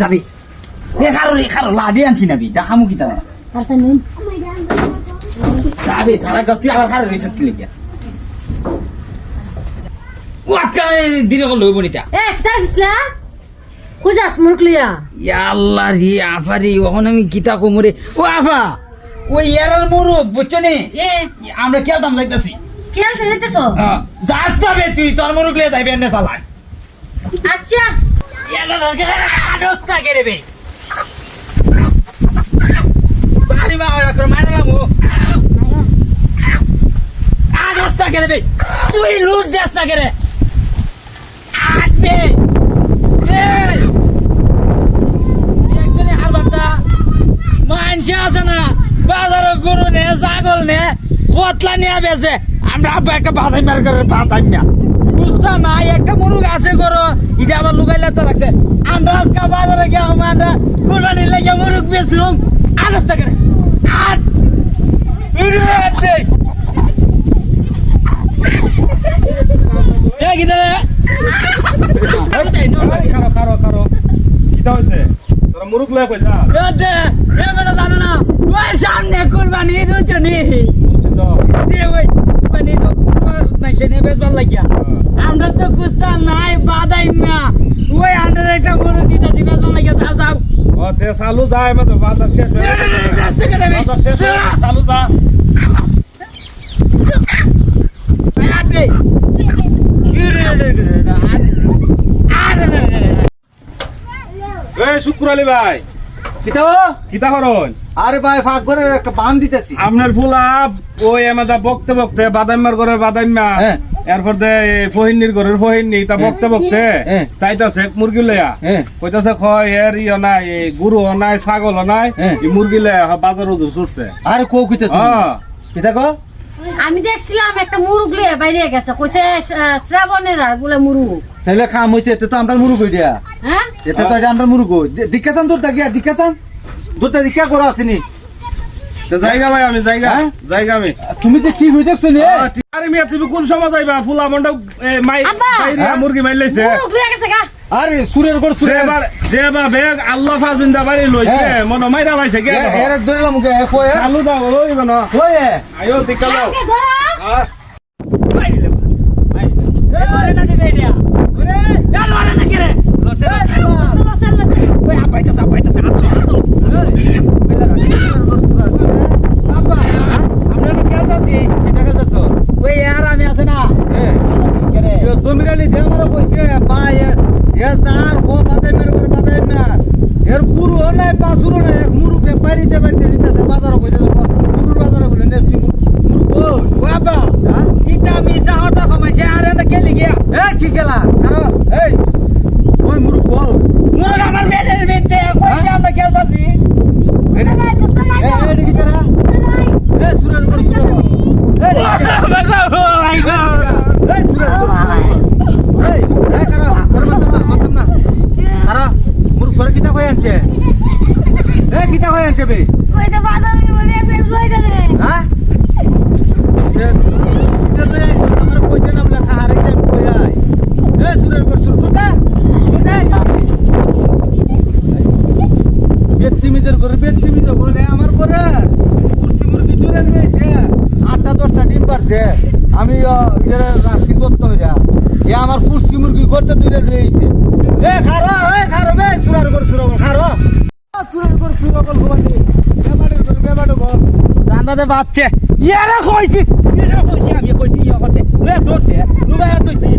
যাবে। এ খারো রে খারো লাডি আনছি না বি দেখামু কি তারা? যাবে সালাক যাও তুই আবার খারো রে সত্যি লেগে ও আটকা দিনে কল লইব নিতা এ কিতা গিসলা কুজাস মুরকলিয়া ইয়া আল্লাহ রে আফারি আমি গীতা কোমরে ও আফা ওই ইয়ারার বুঝছ নি? এ। আমরা খেলতাম যাইতাছি। খেলতে যেতেছ যাস যাবে তুই তোর মুরুখ লিয়ে যাইবে এনে আচ্ছা। করে মানে তুই লুজ দেস না কেড়ে আটবে একশনে আছে না বাজারে গরু নে ছাগল নে কতলা নিয়ে বেছে আমরা আব্বা একটা বাদাই মার করে বাদাই না বুঝতা না একটা মুরুগ আছে গরু এটা আবার লুকাইলে তো লাগছে। আমরা আজকে বাজারে গিয়ে আমরা গরু নিলে গিয়ে মুরুগ বেছিলাম করে আর এ কি দেবে খারো খারো খারো কিটা হয়েছে তোরা মুরুক লয়ে কই যা দে এ বেটা জানো না ওই সামনে কুরবানি ঈদ হচ্ছে নি বলছি তো দিয়ে ওই কুরবানি তো নিয়ে বেশ লাগিয়া। আমরা তো কুস্তা নাই বাদাই না। ওই আন্ডার একটা বড় কিতা দিবে ভালো লাগিয়া যা যাও। চালু বাজার শেষ হয়ে গেছে। যাচ্ছে কেন বে? বাজার শেষ হয়ে গেছে চালু যা। এই আটবে ইরে রে রে রে রে, আরে রে রে রে। এই শুক্র আলী ভাই। কিতা কিতা করন আরে ভাই ফাঁক করে একটা বান দিতেছি। আপনার ফুলা ওই এমাদা বকতে বকতে বাদাইমার ঘরের বাদাইমা হ্যাঁ। এরপর দে ফহিনীর ঘরের ফহিনী তা বকতে বকতে হ্যাঁ। চাইতাছে মুরগি হ্যাঁ। কইতাছে কয় এর ইয় নাই গরু নাই ছাগল নাই হ্যাঁ। এই মুরগি লইয়া বাজার ওজন ছুটছে। আরে কো হ্যাঁ। কিতা কো আমি দেখছিলাম একটা মুরুগ লিয়ে বাইরে গেছে কইছে শ্রাবণের আর বলে মুরুগ। তাহলে খাম হইছে এতে তো আমরা মুরুগ হই দিয়া। হ্যাঁ? এতে তো আমরা মুরুগ দিকাসান দূর থাকিয়া দিকাসান দূরটা দিকা করো আসেনি। তো জায়গা ভাই আমি জায়গা হ্যাঁ? জায়গা আমি। তুমি যে কি হই দেখছ নি? আরে মিয়া তুমি কোন সময় যাইবা? ফুলা মন্ডা মাই! বাইরে হ্যাঁ? মুরগি মাই লাইছে। মুরুগ লিয়ে গেছে গা। আরে সুরের পর সুরের। যেবার যেবা বেগ আল্লাহ ফাজুন্দা বাড়ি লইছে। হ্যাঁ। মন মাইরা লাইছে এর কই চালু দাও লইব না কই আয়ো দিকা দাও। মাইরে মাইরে। না দিবে। ওরে, এ ওরে না কেরে? লড়ছে না। চলো চলো ওই আপাইতাছে, আপাইতাছে, আতর, আতর। এই, ওই দাঁড়া। আব্বা, আমরা না খেলতাছি। কিতা খেলতেছো ওই আর আমি আছে না হ্যাঁ কেরে? জমিরালি দিয়ে আমার কইছে পা এ চার ও বাদাই মেরে করে বাদাই মের এর পুরো নাই পাঁচুরো নাই এক মুরু বেপারিতে বাড়িতে নিতেছে বাজারে কইছে পুরুর বাজারে বলে নেস্তি মুরু কই হ্যাঁ ইটা মিছা কথা কমাইছে, আর এটা খেলি গিয়া। এ কি খেলা কারও এই ওই মুরু কই মুরগ আমার পেটের ভিতরে, কইছে আমরা খেলতাছি। এই এই কি তারা এই করে এই কারও আমি এটা রাখছি যত্ন হইরা। আমার পুষ্টি মুরগি করতে দূরে রয়েছে এ খারো বে ঘর বাচ্চে। ইয়ারে কইছি ইয়ারে কইছি, আমি কইছি ইয়া করতে লে দে লুগায়া তুইছি